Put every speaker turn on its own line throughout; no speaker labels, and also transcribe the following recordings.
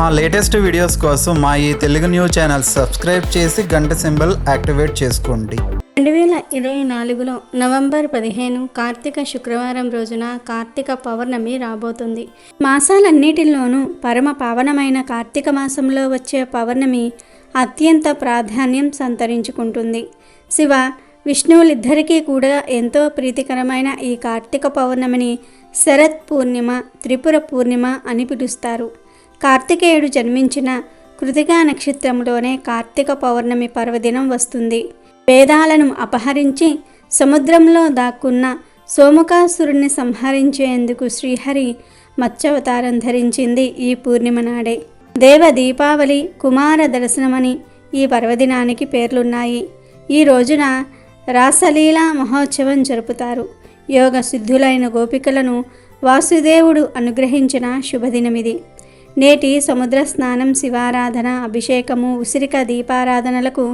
మా latest videos కోసం మా ఈ తెలుగు న్యూస్ ఛానల్ సబ్స్క్రైబ్ చేసి గంట సింబల్ యాక్టివేట్ చేసుకోండి.
రెండు వేల ఇరవై నాలుగులో నవంబర్ పదిహేను కార్తీక శుక్రవారం రోజున కార్తీక పౌర్ణమి రాబోతుంది. మాసాలన్నిటిలోనూ పరమ పావనమైన కార్తీక మాసంలో వచ్చే పౌర్ణమి అత్యంత ప్రాధాన్యం సంతరించుకుంటుంది. శివ విష్ణువులిద్దరికీ కూడా ఎంతో ప్రీతికరమైన ఈ కార్తీక పౌర్ణమిని శరత్ పూర్ణిమ త్రిపుర పూర్ణిమ అని పిలుస్తారు. కార్తికేయుడు జన్మించిన కృతికా నక్షత్రంలోనే కార్తీక పౌర్ణమి పర్వదినం వస్తుంది. వేదాలను అపహరించి సముద్రంలో దాక్కున్న సోముకాసురుణ్ణి సంహరించేందుకు శ్రీహరి మత్స్యవతారం ధరించింది ఈ పూర్ణిమ నాడే దేవ దీపావళి కుమార దర్శనమని ఈ పర్వదినానికి పేర్లున్నాయి. ఈ రోజున రాసలీలా మహోత్సవం జరుపుతారు. యోగ సిద్ధులైన గోపికలను వాసుదేవుడు అనుగ్రహించిన శుభదినమిది. నేటి సముద్ర స్నానం శివారాధన అభిషేకము ఉసిరిక దీపారాధనలకు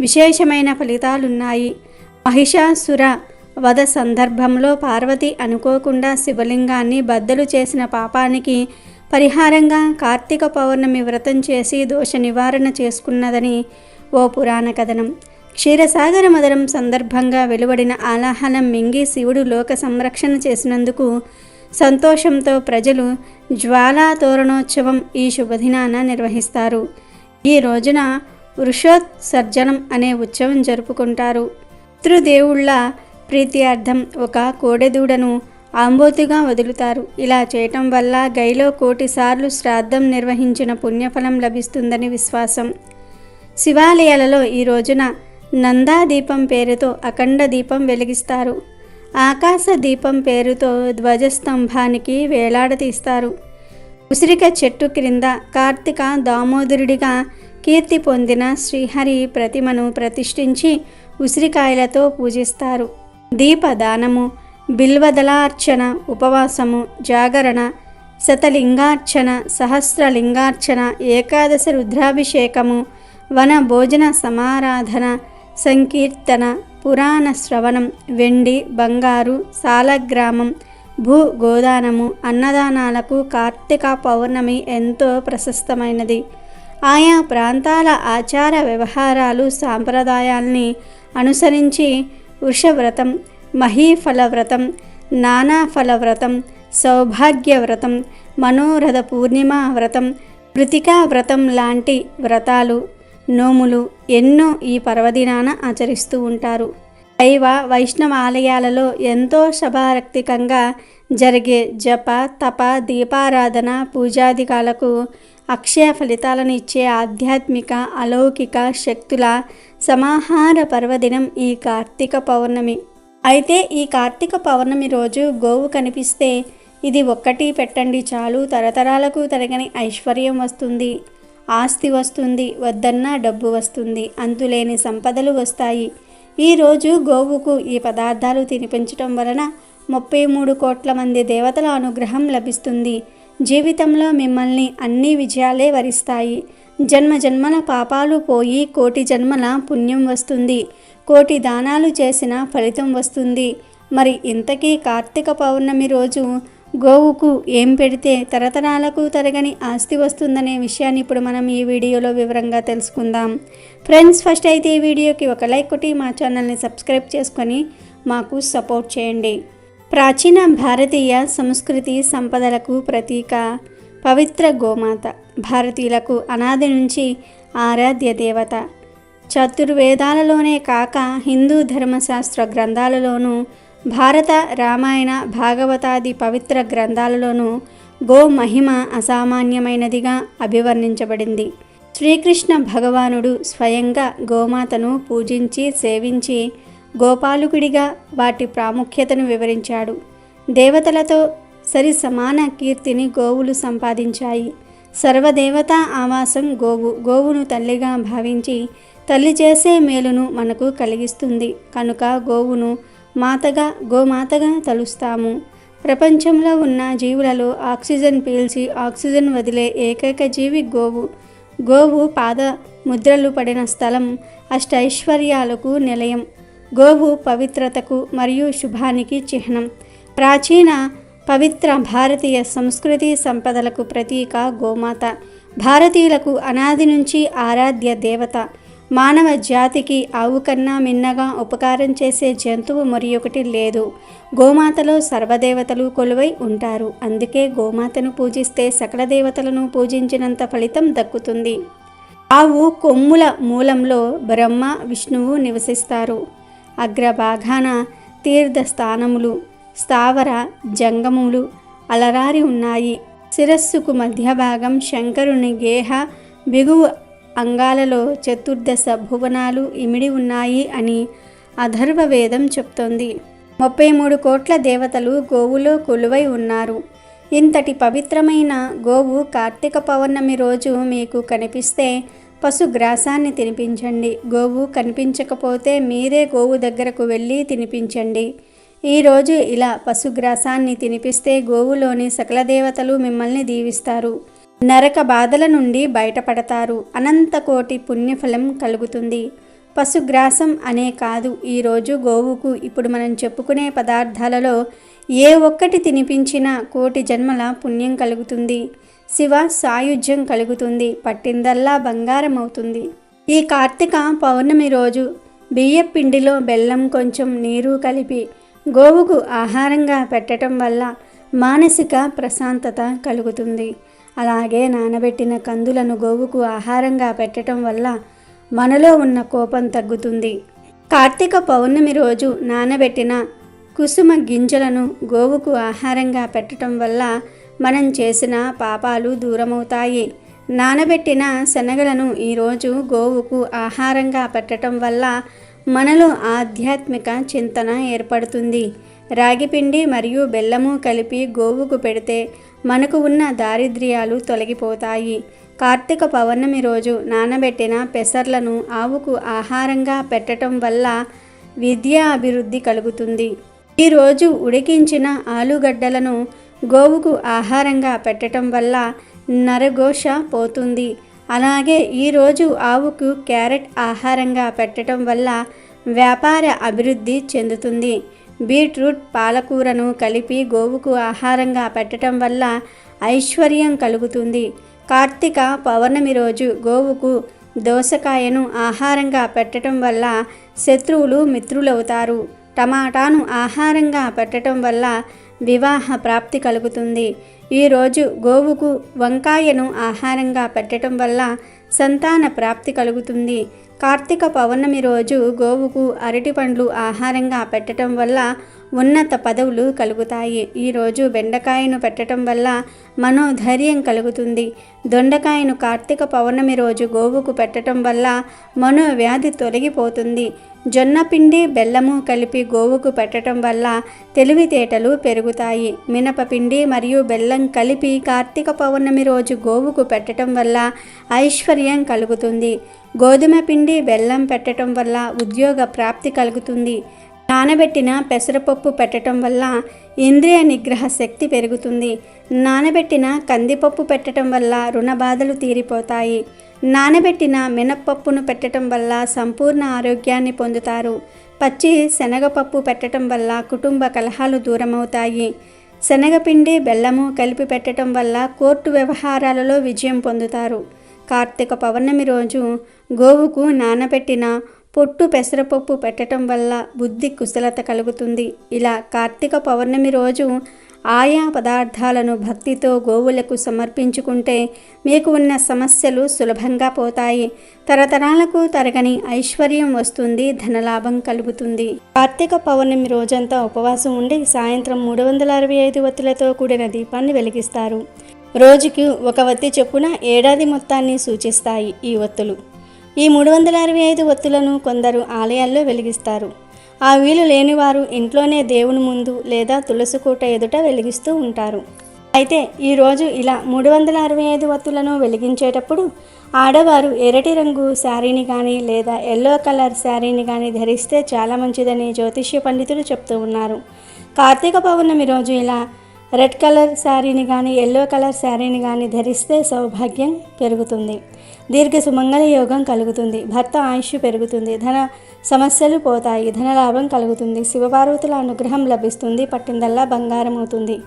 విశేషమైన ఫలితాలున్నాయి. మహిషాసుర వధ సందర్భంలో పార్వతి అనుకోకుండా శివలింగాన్ని బద్దలు చేసిన పాపానికి పరిహారంగా కార్తీక పౌర్ణమి వ్రతం చేసి దోష నివారణ చేసుకున్నదని ఓ పురాణ కథనం. క్షీరసాగర మదనం సందర్భంగా వెలువడిన ఆలాహలం మింగి శివుడు లోక సంరక్షణ చేసినందుకు సంతోషంతో ప్రజలు జ్వాలా తోరణోత్సవం ఈ శుభదినాన నిర్వహిస్తారు. ఈ రోజున వృషోత్సర్జనం అనే ఉత్సవం జరుపుకుంటారు. పితృదేవుళ్ళ ప్రీత్యార్థం ఒక కోడెదూడను ఆంబోతిగా వదులుతారు. ఇలా చేయటం వల్ల గైలో కోటిసార్లు శ్రాద్ధం నిర్వహించిన పుణ్యఫలం లభిస్తుందని విశ్వాసం. శివాలయాలలో ఈ రోజున నందా దీపం పేరుతో అఖండ దీపం వెలిగిస్తారు. ఆకాశ దీపం పేరుతో ధ్వజస్తంభానికి వేలాడతీస్తారు. ఉసిరిక చెట్టు క్రింద కార్తీక దామోదరుడిగా కీర్తి పొందిన శ్రీహరి ప్రతిమను ప్రతిష్ఠించి ఉసిరికాయలతో పూజిస్తారు. దీపదానము బిల్వదలార్చన ఉపవాసము జాగరణ శతలింగార్చన సహస్రలింగార్చన ఏకాదశ రుద్రాభిషేకము వన భోజన సమారాధన సంకీర్తన పురాణ శ్రవణం వెండి బంగారు సాలగ్రామం భూ గోదానము అన్నదానాలకు కార్తీక పౌర్ణమి ఎంతో ప్రశస్తమైనది. ఆయా ప్రాంతాల ఆచార వ్యవహారాలు సాంప్రదాయాల్ని అనుసరించి వృషవ్రతం మహీఫల వ్రతం నానాఫల వ్రతం సౌభాగ్య వ్రతం మనోరథ పూర్ణిమ వ్రతం కృతికా వ్రతం లాంటి వ్రతాలు నోములు ఎన్నో ఈ పర్వదినాన ఆచరిస్తూ ఉంటారు. శైవ వైష్ణవ ఆలయాలలో ఎంతో శభారక్తికంగా జరిగే జప తప దీపారాధన పూజాదికాలకు అక్షయ ఫలితాలను ఇచ్చే ఆధ్యాత్మిక అలౌకిక శక్తుల సమాహార పర్వదినం ఈ కార్తీక పౌర్ణమి. అయితే ఈ కార్తీక పౌర్ణమి రోజు గోవు కనిపిస్తే ఇది ఒక్కటి పెట్టండి చాలు తరతరాలకు తరగని ఐశ్వర్యం వస్తుంది. ఆస్తి వస్తుంది వద్దన్నా డబ్బు వస్తుంది అంతులేని సంపదలు వస్తాయి. ఈరోజు గోవుకు ఈ పదార్థాలు తినిపించటం వలన ముప్పై మూడు కోట్ల మంది దేవతల అనుగ్రహం లభిస్తుంది. జీవితంలో మిమ్మల్ని అన్ని విజయాలే వరిస్తాయి. జన్మ జన్మల పాపాలు పోయి కోటి జన్మల పుణ్యం వస్తుంది. కోటి దానాలు చేసిన ఫలితం వస్తుంది. మరి ఇంతకీ కార్తీక పౌర్ణమి రోజు గోవుకు ఏం పెడితే తరతరాలకు తరగని ఆస్తి వస్తుందనే విషయాన్ని ఇప్పుడు మనం ఈ వీడియోలో వివరంగా తెలుసుకుందాం. ఫ్రెండ్స్ ఫస్ట్ అయితే ఈ వీడియోకి ఒక లైక్ కొట్టి మా ఛానల్ని సబ్స్క్రైబ్ చేసుకొని మాకు సపోర్ట్ చేయండి. ప్రాచీన భారతీయ సంస్కృతి సంపదలకు ప్రతీక పవిత్ర గోమాత భారతీయులకు అనాది నుంచి ఆరాధ్య దేవత. చతుర్వేదాలలోనే కాక హిందూ ధర్మశాస్త్ర గ్రంథాలలోనూ భారత రామాయణ భాగవతాది పవిత్ర గ్రంథాలలోనూ గో మహిమ అసామాన్యమైనదిగా అభివర్ణించబడింది. శ్రీకృష్ణ భగవానుడు స్వయంగా గోమాతను పూజించి సేవించి గోపాలుకుడిగా వాటి ప్రాముఖ్యతను వివరించాడు. దేవతలతో సరి సమాన కీర్తిని గోవులు సంపాదించాయి. సర్వదేవతా ఆవాసం గోవు గోవును తల్లిగా భావించి తల్లి చేసే మేలును మనకు కలిగిస్తుంది. కనుక గోవును మాతగా గోమాతగా తలుస్తాము. ప్రపంచంలో ఉన్న జీవులలో ఆక్సిజన్ పీల్చి ఆక్సిజన్ వదిలే ఏకైక జీవి గోవు. గోవు పాద ముద్రలు పడిన స్థలం అష్టైశ్వర్యాలకు నిలయం. గోవు పవిత్రతకు మరియు శుభానికి చిహ్నం. ప్రాచీన పవిత్ర భారతీయ సంస్కృతి సంపదలకు ప్రతీక గోమాత. భారతీయులకు అనాది నుంచి ఆరాధ్య దేవత. మానవ జాతికి ఆవు కన్నా మిన్నగా ఉపకారం చేసే జంతువు మరి ఒకటి లేదు. గోమాతలో సర్వదేవతలు కొలువై ఉంటారు. అందుకే గోమాతను పూజిస్తే సకల దేవతలను పూజించినంత ఫలితం దక్కుతుంది. ఆవు కొమ్ముల మూలంలో బ్రహ్మ విష్ణువు నివసిస్తారు. అగ్రభాగాన తీర్థ స్థానములు స్థావర జంగములు అలరారి ఉన్నాయి. శిరస్సుకు మధ్య భాగం శంకరుని గేహ బిగువు అంగాలలో చతుర్దశ భువనాలు ఇమిడి ఉన్నాయి అని అధర్వ వేదం చెప్తోంది. ముప్పై మూడు కోట్ల దేవతలు గోవులో కొలువై ఉన్నారు. ఇంతటి పవిత్రమైన గోవు కార్తీక పౌర్ణమి రోజు మీకు కనిపిస్తే పశుగ్రాసాన్ని తినిపించండి. గోవు కనిపించకపోతే మీరే గోవు దగ్గరకు వెళ్ళి తినిపించండి. ఈరోజు ఇలా పశుగ్రాసాన్ని తినిపిస్తే గోవులోని సకల దేవతలు మిమ్మల్ని దీవిస్తారు. నరక బాధల నుండి బయటపడతారు. అనంత కోటి పుణ్యఫలం కలుగుతుంది. పశుగ్రాసం అనే కాదు. ఈరోజు గోవుకు ఇప్పుడు మనం చెప్పుకునే పదార్థాలలో ఏ ఒక్కటి తినిపించినా కోటి జన్మల పుణ్యం కలుగుతుంది. శివ సాయుధ్యం కలుగుతుంది. పట్టిందల్లా బంగారం అవుతుంది ఈ కార్తీక పౌర్ణమి రోజు బియ్యపిండిలో బెల్లం కొంచెం నీరు కలిపి గోవుకు ఆహారంగా పెట్టడం వల్ల మానసిక ప్రశాంతత కలుగుతుంది. అలాగే నానబెట్టిన కందులను గోవుకు ఆహారంగా పెట్టడం వల్ల మనలో ఉన్న కోపం తగ్గుతుంది. కార్తీక పౌర్ణమి రోజు నానబెట్టిన కుసుమ గింజలను గోవుకు ఆహారంగా పెట్టడం వల్ల మనం చేసిన పాపాలు దూరమవుతాయి. నానబెట్టిన శనగలను ఈరోజు గోవుకు ఆహారంగా పెట్టడం వల్ల మనలో ఆధ్యాత్మిక చింతన ఏర్పడుతుంది. రాగిపిండి మరియు బెల్లము కలిపి గోవుకు పెడితే మనకు ఉన్న దారిద్ర్యాలు తొలగిపోతాయి. కార్తీక పౌర్ణమి రోజు నానబెట్టిన పెసర్లను ఆవుకు ఆహారంగా పెట్టడం వల్ల విద్యా అభివృద్ధి కలుగుతుంది. ఈరోజు ఉడికించిన ఆలుగడ్డలను గోవుకు ఆహారంగా పెట్టడం వల్ల నరఘోష పోతుంది. అలాగే ఈరోజు ఆవుకు క్యారెట్ ఆహారంగా పెట్టడం వల్ల వ్యాపార అభివృద్ధి చెందుతుంది. బీట్రూట్ పాలకూరను కలిపి గోవుకు ఆహారంగా పెట్టడం వల్ల ఐశ్వర్యం కలుగుతుంది. కార్తీక పౌర్ణమి రోజు గోవుకు దోసకాయను ఆహారంగా పెట్టడం వల్ల శత్రువులు మిత్రులవుతారు. టమాటాను ఆహారంగా పెట్టడం వల్ల వివాహ ప్రాప్తి కలుగుతుంది. ఈరోజు గోవుకు వంకాయను ఆహారంగా పెట్టడం వల్ల సంతాన ప్రాప్తి కలుగుతుంది. కార్తీక పౌర్ణమి రోజు గోవుకు అరటి పండ్లు ఆహారంగా పెట్టడం వల్ల ఉన్నత పదవులు కలుగుతాయి. ఈరోజు బెండకాయను పెట్టడం వల్ల మనోధైర్యం కలుగుతుంది. దొండకాయను కార్తీక పౌర్ణమి రోజు గోవుకు పెట్టడం వల్ల మనోవ్యాధి తొలగిపోతుంది. జొన్న పిండి బెల్లము కలిపి గోవుకు పెట్టడం వల్ల తెలివితేటలు పెరుగుతాయి. మినపపిండి మరియు బెల్లం కలిపి కార్తీక పౌర్ణమి రోజు గోవుకు పెట్టడం వల్ల ఐశ్వర్యం కలుగుతుంది. గోధుమ పిండి బెల్లం పెట్టడం వల్ల ఉద్యోగ ప్రాప్తి కలుగుతుంది. నానబెట్టిన పెసరపప్పు పెట్టడం వల్ల ఇంద్రియ నిగ్రహ శక్తి పెరుగుతుంది. నానబెట్టిన కందిపప్పు పెట్టడం వల్ల రుణ బాధలు తీరిపోతాయి. నానబెట్టిన మినప్పప్పును పెట్టడం వల్ల సంపూర్ణ ఆరోగ్యాన్ని పొందుతారు. పచ్చి శనగపప్పు పెట్టడం వల్ల కుటుంబ కలహాలు దూరమవుతాయి. శనగపిండి బెల్లము కలిపి పెట్టడం వల్ల కోర్టు వ్యవహారాలలో విజయం పొందుతారు. కార్తీక పౌర్ణమి రోజు గోవుకు నానబెట్టిన పొట్టు పెసరపప్పు పెట్టడం వల్ల బుద్ధి కుశలత కలుగుతుంది. ఇలా కార్తీక పౌర్ణమి రోజు ఆయా పదార్థాలను భక్తితో గోవులకు సమర్పించుకుంటే మీకు ఉన్న సమస్యలు సులభంగా పోతాయి. తరతరాలకు తరగని ఐశ్వర్యం వస్తుంది ధనలాభం కలుగుతుంది. కార్తీక పౌర్ణమి రోజంతా ఉపవాసం ఉండి సాయంత్రం మూడు వందల అరవై ఐదు వత్తులతో కూడిన దీపాన్ని వెలిగిస్తారు. రోజుకి ఒక వత్తి చొప్పున ఏడాది మొత్తాన్ని సూచిస్తాయి ఈ ఒత్తులు ఈ మూడు వందల అరవై ఐదు ఒత్తులను కొందరు ఆలయాల్లో వెలిగిస్తారు. ఆ వీలు లేనివారు ఇంట్లోనే దేవుని ముందు లేదా తులసికోట ఎదుట వెలిగిస్తూ ఉంటారు. అయితే ఈరోజు ఇలా మూడు వందల అరవై ఐదు వత్తులను వెలిగించేటప్పుడు ఆడవారు ఎరటి రంగు శారీని కానీ లేదా ఎల్లో కలర్ శారీని కానీ ధరిస్తే చాలా మంచిదని జ్యోతిష్య పండితులు చెప్తూ ఉన్నారు. కార్తీక పౌర్ణమి రోజు ఇలా రెడ్ కలర్ శారీని కానీ ఎల్లో కలర్ శారీని కానీ ధరిస్తే సౌభాగ్యం పెరుగుతుంది. దీర్ఘ సుమంగళ యోగం కలుగుతుంది. భర్త ఆయుష్ పెరుగుతుంది. ధన సమస్యలు పోతాయి. ధనలాభం కలుగుతుంది. శివపార్వతుల అనుగ్రహం లభిస్తుంది. పట్టిందల్లా బంగారం అవుతుంది.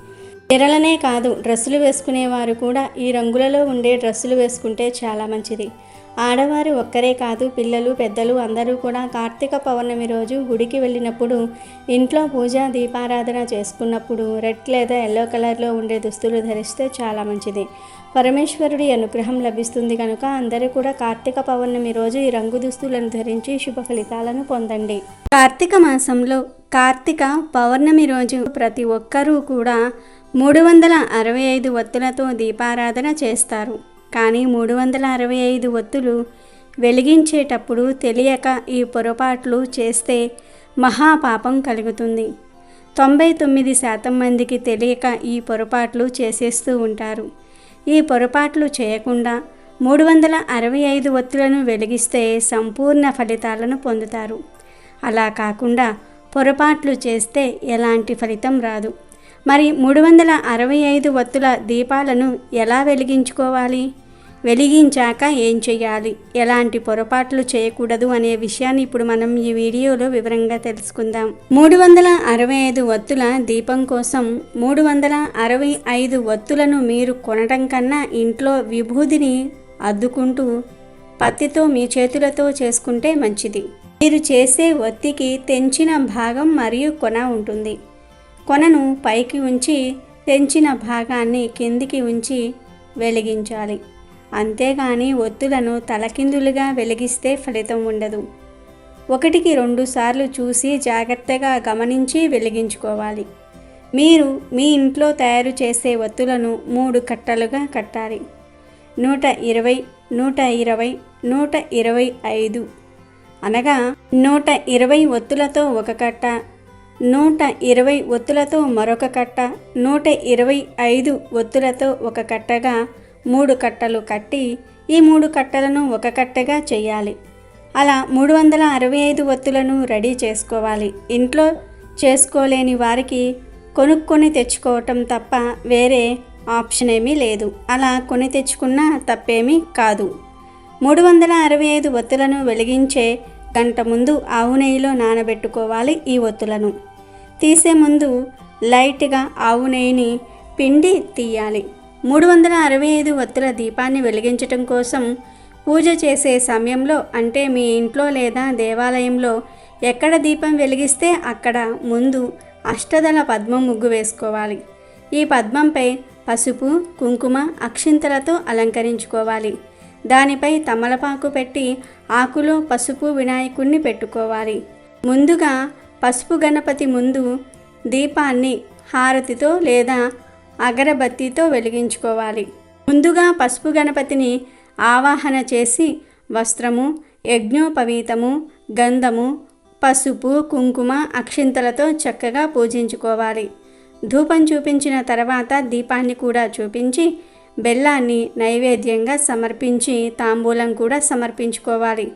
చీరలనే కాదు డ్రెస్సులు వేసుకునేవారు కూడా ఈ రంగులలో ఉండే డ్రెస్సులు వేసుకుంటే చాలా మంచిది. ఆడవారు ఒక్కరే కాదు పిల్లలు పెద్దలు అందరూ కూడా కార్తీక పౌర్ణమి రోజు గుడికి వెళ్ళినప్పుడు ఇంట్లో పూజ దీపారాధన చేసుకున్నప్పుడు రెడ్ లేదా ఎల్లో కలర్లో ఉండే దుస్తులు ధరిస్తే చాలా మంచిది. పరమేశ్వరుడి అనుగ్రహం లభిస్తుంది కనుక అందరూ కూడా కార్తీక పౌర్ణమి రోజు ఈ రంగు దుస్తులను ధరించి శుభ ఫలితాలను పొందండి. కార్తీక మాసంలో కార్తీక పౌర్ణమి రోజు ప్రతి ఒక్కరూ కూడా మూడు వందల అరవై ఐదు ఒత్తులతో దీపారాధన చేస్తారు. కానీ మూడు వందల అరవై ఐదు ఒత్తులు వెలిగించేటప్పుడు తెలియక ఈ పొరపాట్లు చేస్తే మహాపాపం కలుగుతుంది. తొంభై తొమ్మిది శాతం మందికి తెలియక ఈ పొరపాట్లు చేసేస్తూ ఉంటారు. ఈ పొరపాట్లు చేయకుండా మూడు వందల అరవై ఐదు ఒత్తులను వెలిగిస్తే సంపూర్ణ ఫలితాలను పొందుతారు. అలా కాకుండా పొరపాట్లు చేస్తే ఎలాంటి ఫలితం రాదు. మరి మూడు వందల అరవై ఐదు వత్తుల దీపాలను ఎలా వెలిగించుకోవాలి? వెలిగించాక ఏం చేయాలి ఎలాంటి పొరపాట్లు చేయకూడదు అనే విషయాన్ని ఇప్పుడు మనం ఈ వీడియోలో వివరంగా తెలుసుకుందాం. మూడు వందల అరవై ఐదు వత్తుల దీపం కోసం మూడు వందల అరవై ఐదు వత్తులను మీరు కొనడం కన్నా ఇంట్లో విభూదిని అద్దుకుంటూ పత్తితో మీ చేతులతో చేసుకుంటే మంచిది. మీరు చేసే ఒత్తికి తెంచిన భాగం మరియు కొన ఉంటుంది. కొనను పైకి ఉంచి తెంచిన భాగాన్ని కిందికి ఉంచి వెలిగించాలి. అంతేగాని ఒత్తులను తలకిందులుగా వెలిగిస్తే ఫలితం ఉండదు. ఒకటికి రెండు సార్లు చూసి జాగ్రత్తగా గమనించి వెలిగించుకోవాలి. మీరు మీ ఇంట్లో తయారు చేసే ఒత్తులను మూడు కట్టలుగా కట్టాలి. నూట ఇరవై నూట ఇరవై నూట ఇరవై ఐదు అనగా నూట ఇరవై ఒత్తులతో ఒక కట్ట నూట ఇరవై ఒత్తులతో మరొక కట్ట నూట ఇరవై ఐదు ఒత్తులతో ఒక కట్టగా మూడు కట్టలు కట్టి ఈ మూడు కట్టలను ఒక కట్టగా చేయాలి. అలా మూడు వందల అరవై ఐదు ఒత్తులను రెడీ చేసుకోవాలి. ఇంట్లో చేసుకోలేని వారికి కొనుక్కొని తెచ్చుకోవటం తప్ప వేరే ఆప్షన్ ఏమీ లేదు. అలా కొని తెచ్చుకున్నా తప్పేమీ కాదు. మూడు వందల అరవై ఐదు ఒత్తులను వెలిగించే గంట ముందు ఆవు నెయ్యిలో నానబెట్టుకోవాలి ఈ ఒత్తులను. తీసే ముందు లైట్గా ఆవు నెయ్యిని పిండి తీయాలి. మూడు వందల అరవై ఐదు ఒత్తుల దీపాన్ని వెలిగించటం కోసం పూజ చేసే సమయంలో అంటే మీ ఇంట్లో లేదా దేవాలయంలో ఎక్కడ దీపం వెలిగిస్తే అక్కడ ముందు అష్టదళ పద్మం ముగ్గు వేసుకోవాలి. ఈ పద్మంపై పసుపు కుంకుమ అక్షింతలతో అలంకరించుకోవాలి. దానిపై తమలపాకు పెట్టి ఆకులో పసుపు వినాయకుణ్ణి పెట్టుకోవాలి. ముందుగా పసుపు గణపతి ముందు దీపాన్ని హారతితో లేదా అగరబత్తితో వెలిగించుకోవాలి. ముందుగా పసుపు గణపతిని ఆవాహన చేసి వస్త్రము యజ్ఞోపవీతము గంధము పసుపు కుంకుమ అక్షింతలతో చక్కగా పూజించుకోవాలి. ధూపం చూపించిన తర్వాత దీపాన్ని కూడా చూపించి బెల్లాన్ని నైవేద్యంగా సమర్పించి తాంబూలం కూడా సమర్పించుకోవాలి.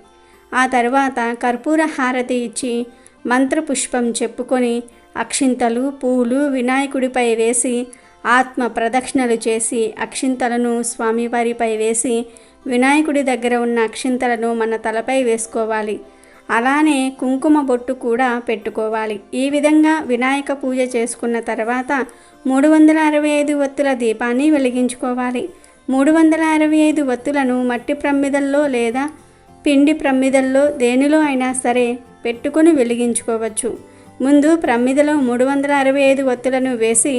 ఆ తర్వాత కర్పూర హారతి ఇచ్చి మంత్రపుష్పం చెప్పుకొని అక్షింతలు పూలు వినాయకుడిపై వేసి ఆత్మ ప్రదక్షిణలు చేసి అక్షింతలను స్వామివారిపై వేసి వినాయకుడి దగ్గర ఉన్న అక్షింతలను మన తలపై వేసుకోవాలి. అలానే కుంకుమ బొట్టు కూడా పెట్టుకోవాలి. ఈ విధంగా వినాయక పూజ చేసుకున్న తర్వాత మూడు వందల అరవై ఐదు ఒత్తుల దీపాన్ని వెలిగించుకోవాలి. మూడు వందల అరవై ఐదు ఒత్తులను మట్టి ప్రమిదల్లో లేదా పిండి ప్రమిదల్లో దేనిలో అయినా సరే పెట్టుకొని వెలిగించుకోవచ్చు. ముందు ప్రమ్మిదలో మూడు వందల అరవై ఐదు ఒత్తులను వేసి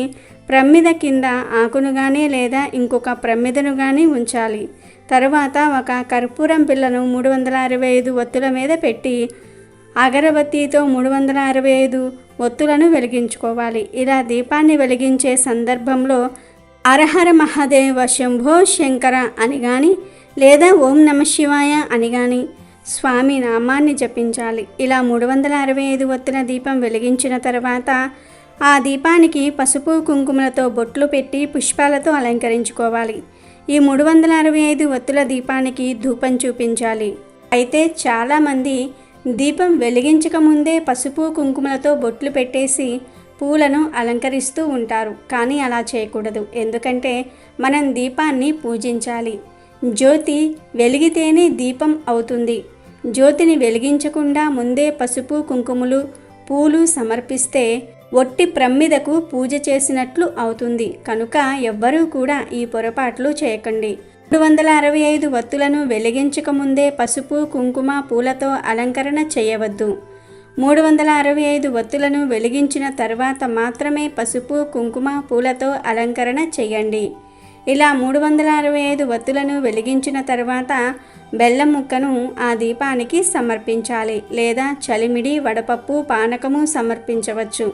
ప్రమ్మిద కింద ఆకును కానీ లేదా ఇంకొక ప్రమ్మిదను కానీ ఉంచాలి. తరువాత ఒక కర్పూరం పిల్లను మూడు వందల అరవై ఐదు ఒత్తుల మీద పెట్టి అగరబత్తితో మూడు వందల అరవై ఐదు ఒత్తులను వెలిగించుకోవాలి. ఇలా దీపాన్ని వెలిగించే సందర్భంలో అరహర మహాదేవ శంభో శంకర అని కానీ లేదా ఓం నమ శివాయ అని కానీ స్వామి నామాన్ని జపించాలి. ఇలా మూడు వందల అరవై ఐదు ఒత్తుల దీపం వెలిగించిన తర్వాత ఆ దీపానికి పసుపు కుంకుమలతో బొట్లు పెట్టి పుష్పాలతో అలంకరించుకోవాలి. ఈ మూడు వందల అరవై ఐదు ఒత్తుల దీపానికి ధూపం చూపించాలి. అయితే చాలామంది దీపం వెలిగించక ముందే పసుపు కుంకుమలతో బొట్లు పెట్టేసి పూలను అలంకరిస్తూ ఉంటారు. కానీ అలా చేయకూడదు. ఎందుకంటే మనం దీపాన్ని పూజించాలి. జ్యోతి వెలిగితేనే దీపం అవుతుంది. జ్యోతిని వెలిగించకుండా ముందే పసుపు కుంకుమలు పూలు సమర్పిస్తే ఒట్టి ప్రమ్మిదకు పూజ చేసినట్లు అవుతుంది. కనుక ఎవ్వరూ కూడా ఈ పొరపాట్లు చేయకండి. మూడు వందల అరవై ఐదు వత్తులను వెలిగించక ముందే పసుపు కుంకుమ పూలతో అలంకరణ చేయవద్దు. మూడు వందల అరవై ఐదు వత్తులను వెలిగించిన తర్వాత మాత్రమే పసుపు కుంకుమ పూలతో అలంకరణ చేయండి. ఇలా మూడు వందల అరవై ఐదు వత్తులను వెలిగించిన తర్వాత బెల్లం ముక్కను ఆ దీపానికి సమర్పించాలి లేదా చలిమిడి వడపప్పు పానకము సమర్పించవచ్చు.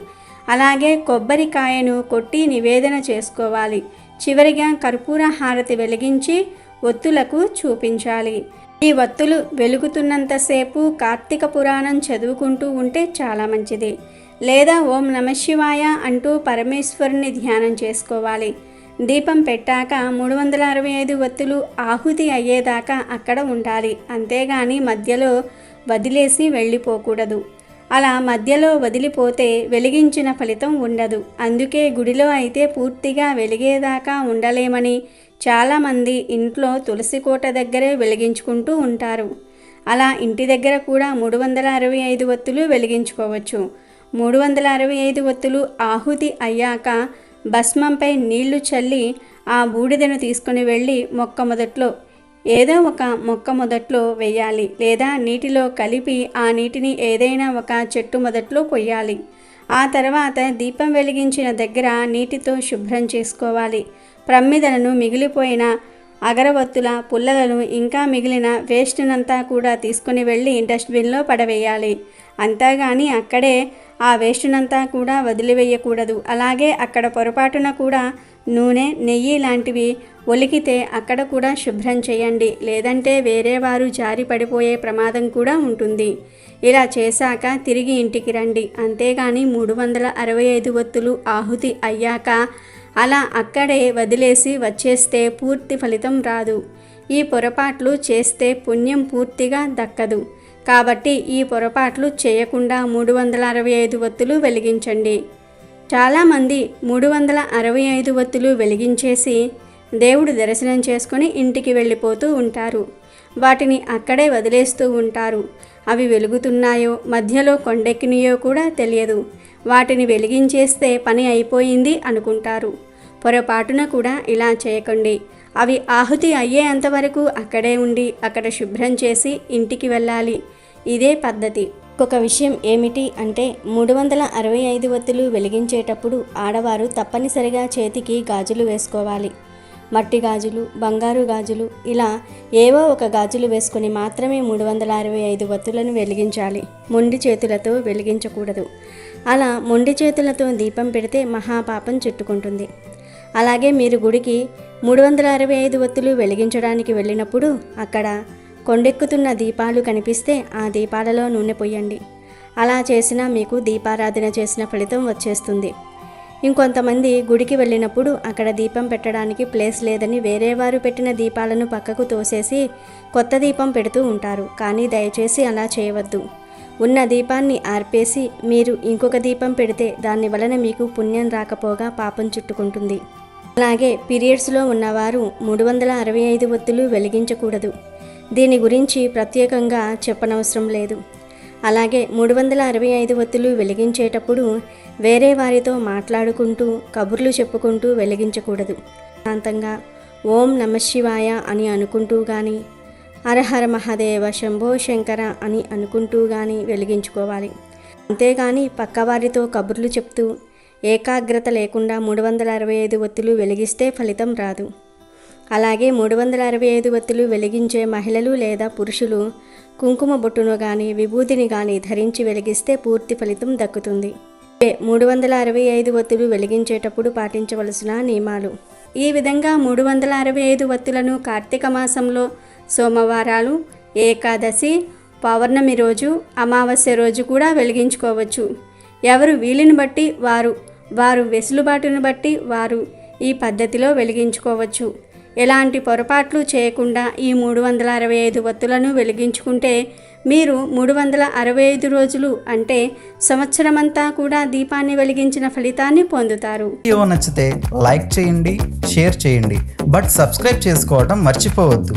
అలాగే కొబ్బరికాయను కొట్టి నివేదన చేసుకోవాలి. చివరిగా కర్పూర హారతి వెలిగించి ఒత్తులకు చూపించాలి. ఈ ఒత్తులు వెలుగుతున్నంతసేపు కార్తీక పురాణం చదువుకుంటూ ఉంటే చాలా మంచిది. లేదా ఓం నమశివాయ అంటూ పరమేశ్వరుని ధ్యానం చేసుకోవాలి. దీపం పెట్టాక మూడు వందల అరవై ఐదు వత్తులు ఆహుతి అయ్యేదాకా అక్కడ ఉండాలి. అంతేగాని మధ్యలో వదిలేసి వెళ్ళిపోకూడదు. అలా మధ్యలో వదిలిపోతే వెలిగించిన ఫలితం ఉండదు. అందుకే గుడిలో అయితే పూర్తిగా వెలిగేదాకా ఉండలేమని చాలామంది ఇంట్లో తులసి కోట దగ్గరే వెలిగించుకుంటూ ఉంటారు. అలా ఇంటి దగ్గర కూడా మూడు వందల అరవై ఐదు ఒత్తులు వెలిగించుకోవచ్చు. మూడు వందల అరవై ఐదు ఒత్తులు ఆహుతి అయ్యాక భస్మంపై నీళ్ళు చల్లి ఆ బూడిదను తీసుకుని వెళ్ళి మొక్క మొదట్లో ఏదో ఒక మొక్క మొదట్లో వేయాలి లేదా నీటిలో కలిపి ఆ నీటిని ఏదైనా ఒక చెట్టు మొదట్లో పొయ్యాలి ఆ తర్వాత దీపం వెలిగించిన దగ్గర నీటితో శుభ్రం చేసుకోవాలి. ప్రమ్మిదలను మిగిలిపోయిన అగరవత్తుల పుల్లలను ఇంకా మిగిలిన వేస్ట్నంతా కూడా తీసుకుని వెళ్ళి డస్ట్బిన్లో పడవేయాలి. అంతేగాని అక్కడే ఆ వేస్ట్నంతా కూడా వదిలివేయకూడదు. అలాగే అక్కడ పొరపాటున కూడా నూనె నెయ్యి లాంటివి ఒలికితే అక్కడ కూడా శుభ్రం చేయండి. లేదంటే వేరే వారు జారి పడిపోయే ప్రమాదం కూడా ఉంటుంది. ఇలా చేశాక తిరిగి ఇంటికి రండి. అంతేగాని మూడు వందల అరవై ఐదు ఒత్తులు ఆహుతి అయ్యాక అలా అక్కడే వదిలేసి వచ్చేస్తే పూర్తి ఫలితం రాదు. ఈ పొరపాట్లు చేస్తే పుణ్యం పూర్తిగా దక్కదు. కాబట్టి ఈ పొరపాట్లు చేయకుండా మూడు వందల అరవై ఐదు ఒత్తులు వెలిగించండి. చాలామంది మూడు వందల అరవై ఐదు ఒత్తులు వెలిగించేసి దేవుడు దర్శనం చేసుకుని ఇంటికి వెళ్ళిపోతూ ఉంటారు. వాటిని అక్కడే వదిలేస్తూ ఉంటారు. అవి వెలుగుతున్నాయో మధ్యలో కొండెక్కినాయో కూడా తెలియదు. వాటిని వెలిగించేస్తే పని అయిపోయింది అనుకుంటారు. పొరపాటున కూడా ఇలా చేయకండి. అవి ఆహుతి అయ్యేంతవరకు అక్కడే ఉండి అక్కడ శుభ్రం చేసి ఇంటికి వెళ్ళాలి. ఇదే పద్ధతి. ఒక విషయం ఏమిటి అంటే మూడు వందల అరవై ఐదు ఒత్తులు వెలిగించేటప్పుడు ఆడవారు తప్పనిసరిగా చేతికి గాజులు వేసుకోవాలి. మట్టి గాజులు బంగారు గాజులు ఇలా ఏవో ఒక గాజులు వేసుకుని మాత్రమే మూడు వందల అరవై ఐదు వత్తులను వెలిగించాలి. మొండి చేతులతో వెలిగించకూడదు. అలా మొండి చేతులతో దీపం పెడితే మహాపాపం చుట్టుకుంటుంది. అలాగే మీరు గుడికి మూడు వందల అరవై ఐదు ఒత్తులు వెలిగించడానికి వెళ్ళినప్పుడు అక్కడ కొండెక్కుతున్న దీపాలు కనిపిస్తే ఆ దీపాలలో నూనె పొయ్యండి అలా చేసినా మీకు దీపారాధన చేసిన ఫలితం వచ్చేస్తుంది. ఇంకొంతమంది గుడికి వెళ్ళినప్పుడు అక్కడ దీపం పెట్టడానికి ప్లేస్ లేదని వేరే వారు పెట్టిన దీపాలను పక్కకు తోసేసి కొత్త దీపం పెడుతూ ఉంటారు. కానీ దయచేసి అలా చేయవద్దు. ఉన్న దీపాన్ని ఆర్పేసి మీరు ఇంకొక దీపం పెడితే దాని వలన మీకు పుణ్యం రాకపోగా పాపం చుట్టుకుంటుంది. అలాగే పీరియడ్స్లో ఉన్నవారు మూడు వందల అరవై ఐదు ఒత్తులు వెలిగించకూడదు. దీని గురించి ప్రత్యేకంగా చెప్పనవసరం లేదు. అలాగే మూడు వందల అరవై ఐదు ఒత్తులు వెలిగించేటప్పుడు వేరే వారితో మాట్లాడుకుంటూ కబుర్లు చెప్పుకుంటూ వెలిగించకూడదు. శాంతంగా ఓం నమశివాయ అని అనుకుంటూ కానీ హరహర మహాదేవ శంభో శంకర అని అనుకుంటూ కానీ వెలిగించుకోవాలి. అంతేగాని పక్కవారితో కబుర్లు చెప్తూ ఏకాగ్రత లేకుండా మూడు వందల అరవై ఐదు ఒత్తులు వెలిగిస్తే ఫలితం రాదు. అలాగే మూడు వందల అరవై ఐదు ఒత్తులు వెలిగించే మహిళలు లేదా పురుషులు కుంకుమ బొట్టును కానీ విభూతిని కానీ ధరించి వెలిగిస్తే పూర్తి ఫలితం దక్కుతుంది. మూడు వందల అరవై ఐదు ఒత్తులు వెలిగించేటప్పుడు పాటించవలసిన నియమాలు. ఈ విధంగా మూడు వందల అరవై ఐదు ఒత్తులను కార్తీక మాసంలో సోమవారాలు ఏకాదశి పౌర్ణమి రోజు అమావాస్య రోజు కూడా వెలిగించుకోవచ్చు. ఎవరు వీలుని బట్టి వారు వారు వెసులుబాటును బట్టి వారు ఈ పద్ధతిలో వెలిగించుకోవచ్చు. ఎలాంటి పొరపాట్లు చేయకుండా ఈ మూడు వందల అరవై ఐదు వత్తులను వెలిగించుకుంటే మీరు మూడు వందల అరవై ఐదు రోజులు అంటే సంవత్సరమంతా కూడా దీపాన్ని వెలిగించిన ఫలితాన్ని పొందుతారు.
వీడియో నచ్చితే లైక్ చేయండి షేర్ చేయండి బట్ సబ్స్క్రైబ్ చేసుకోవడం మర్చిపోవద్దు.